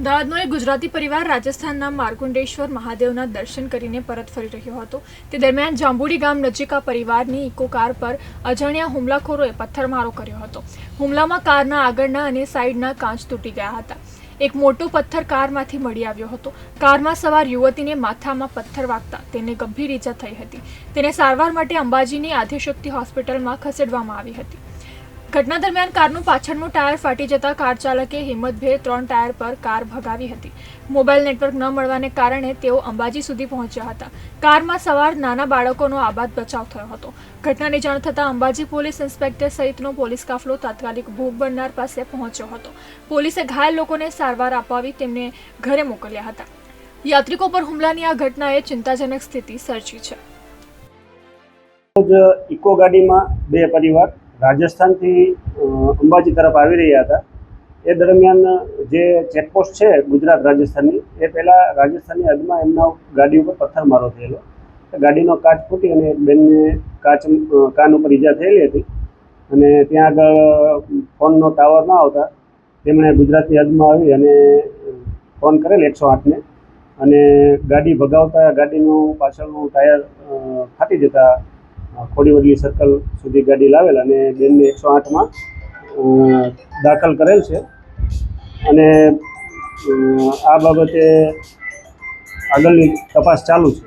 અમદાવાદનો એક ગુજરાતી પરિવાર રાજસ્થાનના માર્કુંડેશ્વર મહાદેવના દર્શન કરીને પરત ફરી રહ્યો હતો. તે દરમિયાન જાંબુડી ગામ નજીક આ પરિવારની ઇકો કાર પર અજાણ્યા હુમલાખોરોએ પથ્થરમારો કર્યો હતો. હુમલામાં કારના આગળના અને સાઈડના કાચ તૂટી ગયા હતા. એક મોટો પથ્થર કારમાંથી મળી આવ્યો હતો. કારમાં સવાર યુવતીને માથામાં પથ્થર વાગતા તેને ગંભીર ઈજા થઈ હતી. તેને સારવાર માટે અંબાજીની આધિશક્તિ હોસ્પિટલમાં ખસેડવામાં આવી હતી. ઘટના દરમિયાન કારનું પાછળનું ટાયર ફાટી જતા કાર ચાલકે હિંમતભેર ત્રણ ટાયર પર કાર ભગાવી હતી. મોબાઈલ નેટવર્ક ન મળવાને કારણે તેઓ અંબાજી સુધી પહોંચ્યા હતા. કારમાં સવાર નાના બાળકોનો આબાદ બચાવ થયો હતો. ઘટનાની જાણ થતાં અંબાજી પોલીસ ઇન્સ્પેક્ટર સહિતનો પોલીસ કાફલો તાત્કાલિક ભોગ બનનાર પાસે પહોંચ્યો હતો. પોલીસે ઘાયલ લોકોને સારવાર અપાવી તેમને ઘરે મોકલ્યા હતા. યાત્રિકો પર હુમલાની આ ઘટનાએ ચિંતાજનક સ્થિતિ સર્જી છે. ઇકો ગાડીમાં બે પરિવાર રાજસ્થાનથી અંબાજી તરફ આવી રહ્યા હતા. એ દરમિયાન જે ચેકપોસ્ટ છે ગુજરાત રાજસ્થાનની, એ પહેલાં રાજસ્થાનની હદમાં એમના ગાડી ઉપર પથ્થરમારો થયેલો. ગાડીનો કાચ ફૂટી અને બેનને કાચ કાન ઉપર ઈજા થયેલી હતી. અને ત્યાં આગળ ફોનનો ટાવર ન આવતા તેમણે ગુજરાતની હદમાં આવી અને ફોન કરેલ એકસો આઠને. અને ગાડી ભગાવતા ગાડીનું પાછળનું ટાયર ફાટી જતા ખોડીવડલી સર્કલ સુધી ગાડી લાવેલ અને બેનને એકસો આઠમાં દાખલ કરેલ છે. અને આ બાબતે આગળની તપાસ ચાલુ છે.